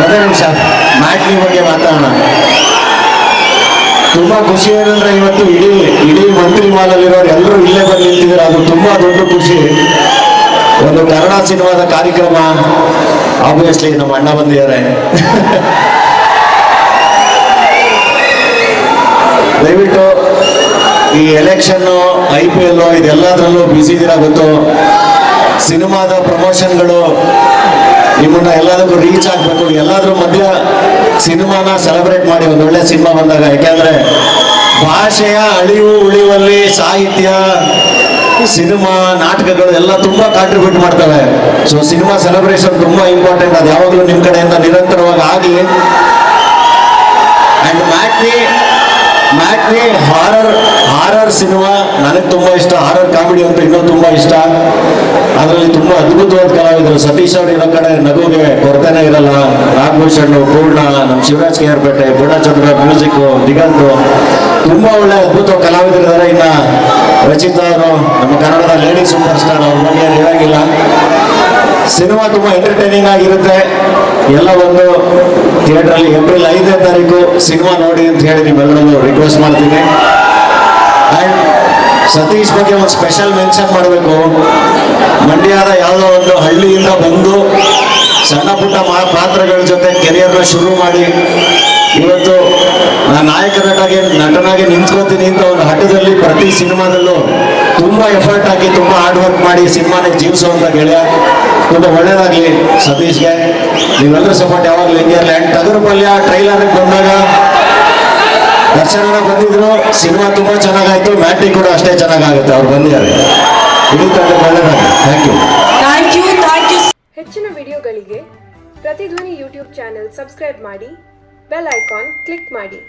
ನಿಮಿಷ ಮ್ಯಾಟ್ನಿ ಬಗ್ಗೆ ಮಾತಾಡೋಣ. ತುಂಬಾ ಖುಷಿ ಏನಂದ್ರೆ ಇವತ್ತು ಇಡೀ ಇಡೀ ಮಂತ್ರಿ ಮಾಲಲ್ಲಿರೋರು ಎಲ್ಲರೂ ಇಲ್ಲೇ ಬಂದು ನಿಂತಿದ್ದಾರೆ. ಅದು ತುಂಬಾ ದೊಡ್ಡ ಖುಷಿ. ಒಂದು ಕನ್ನಡ ಸಿನಿಮಾದ ಕಾರ್ಯಕ್ರಮ. ಆಬ್ವಿಯಸ್ಲಿ ನಮ್ಮ ಅಣ್ಣ ಬಂದಿದ್ದಾರೆ. ದಯವಿಟ್ಟು ಈ ಎಲೆಕ್ಷನ್ನು ಐ ಪಿ ಎಲ್ ಇದೆಲ್ಲದರಲ್ಲೂ ಬ್ಯುಸಿ ಗೊತ್ತು? ಸಿನಿಮಾದ ಪ್ರಮೋಷನ್ಗಳು ನಿಮ್ಮನ್ನ ಎಲ್ಲದಕ್ಕೂ ರೀಚ್ ಆಗಬೇಕು. ಎಲ್ಲಾದ್ರೂ ಮಧ್ಯ ಸಿನಿಮಾನ ಸೆಲೆಬ್ರೇಟ್ ಮಾಡಿ ಒಂದು ಒಳ್ಳೆ ಸಿನಿಮಾ ಬಂದಾಗ. ಯಾಕೆಂದ್ರೆ ಭಾಷೆಯ ಅಳಿವು ಉಳಿವಲ್ಲಿ ಸಾಹಿತ್ಯ, ಸಿನಿಮಾ, ನಾಟಕಗಳು ಎಲ್ಲ ತುಂಬಾ ಕಾಂಟ್ರಿಬ್ಯೂಟ್ ಮಾಡ್ತವೆ. ಸೊ ಸಿನಿಮಾ ಸೆಲೆಬ್ರೇಷನ್ ತುಂಬಾ ಇಂಪಾರ್ಟೆಂಟ್ ಅದು ಯಾವಾಗಲೂ ನಿಮ್ಮ ಕಡೆಯಿಂದ ನಿರಂತರವಾಗಿ ಆಗಲಿ. And matinee matinee horror horror cinema ನನಗೆ ತುಂಬ ಇಷ್ಟ. ಹಾರರ್ ಕಾಮಿಡಿ ಅಂತ ಇನ್ನೂ ತುಂಬ ಇಷ್ಟ. ಅದರಲ್ಲಿ ತುಂಬ ಅದ್ಭುತವಾದ ಕಲಾವಿದರು. ಸತೀಶ್ ಅವರು ಇರೋ ಕಡೆ ನಗುಗೆ ಕೊರತೆನೇ ಇರಲ್ಲ. ನಾಗಭೂಷಣ್ ಪೂರ್ಣ ನಮ್ಮ Shivaraj K R Pete Poornachandra music, Diganth. ತುಂಬ ಒಳ್ಳೆ ಅದ್ಭುತ ಕಲಾವಿದರಿದ್ದಾರೆ. ಇನ್ನ ರಚಿತಾ ಅವರು, ನಮ್ಮ ಕನ್ನಡದ ಲೇಡಿ ಸೂಪರ್ ಸ್ಟಾರ್ ಅವ್ರ. ಮನೆಯಲ್ಲಿ ಇರೋಂಗಿಲ್ಲ ಸಿನಿಮಾ ತುಂಬ ಎಂಟರ್ಟೈನಿಂಗ್ ಆಗಿರುತ್ತೆ. ಎಲ್ಲ ಒಂದು ಥಿಯೇಟರ್ ಅಲ್ಲಿ ಏಪ್ರಿಲ್ ಐದನೇ ತಾರೀಕು ಸಿನಿಮಾ ನೋಡಿ ಅಂತ ಹೇಳಿ ನಿಮ್ಮೆಲ್ಲರಿಗೂ ರಿಕ್ವೆಸ್ಟ್ ಮಾಡ್ತೀನಿ. ಅಂಡ್ ಸತೀಶ್ ಬಗ್ಗೆ ಒಂದು ಸ್ಪೆಷಲ್ ಮೆನ್ಷನ್ ಮಾಡಬೇಕು. ಮಂಡ್ಯದ ಯಾವುದೋ ಒಂದು ಹಳ್ಳಿಯಿಂದ ಬಂದು ಸಣ್ಣ ಪುಟ್ಟ ಪಾತ್ರಗಳ ಜೊತೆ ಕೆರಿಯರ್ನ ಶುರು ಮಾಡಿ ಇವತ್ತು ನಾನು ನಾಯಕ ನಟಾಗಿ ನಟನಾಗಿ ನಿಂತ್ಕೋತೀನಿ ಅಂತ ಒಂದು ಹಠದಲ್ಲಿ ಪ್ರತಿ ಸಿನಿಮಾದಲ್ಲೂ ತುಂಬಾ ಎಫರ್ಟ್ ಹಾಕಿ ತುಂಬಾ ಹಾರ್ಡ್ ವರ್ಕ್ ಮಾಡಿ ಸಿನಿಮಾನ ಜೀವಿಸುವಂತ ಗೆಳೆಯ ತುಂಬಾ ಒಳ್ಳೇದಾಗ್ಲಿ ಸತೀಶ್ಗೆ. ನೀವೆಲ್ಲರೂ ಸಪೋರ್ಟ್ ಯಾವಾಗಲೂ ಹಿಂಗೆ ಇರಲಿ ಅಂಡ್ ತಗರು ಪಲ್ಯ ಟ್ರೈಲರ್ ಬಂದಾಗ ದರ್ಶನ ಬಂದಿದ್ರು. ಸಿನಿಮಾ ತುಂಬಾ ಚೆನ್ನಾಗಾಯ್ತು. ಮ್ಯಾಟಿ ಕೂಡ ಅಷ್ಟೇ ಚೆನ್ನಾಗಾಗುತ್ತೆ. ಅವ್ರು ಬಂದಿದ್ದಾರೆ. ಒಳ್ಳೇದಾಗಲಿ. You thank you thank you ಹೆಚ್ಚಿನ ವಿಡಿಯೋಗಳಿಗೆ ಪ್ರತಿಧ್ವನಿ ಯೂಟ್ಯೂಬ್ ಚಾನೆಲ್ ಸಬ್ಸ್ಕ್ರೈಬ್ ಮಾಡಿ ಬೆಲ್ ಐಕಾನ್ ಕ್ಲಿಕ್ ಮಾಡಿ.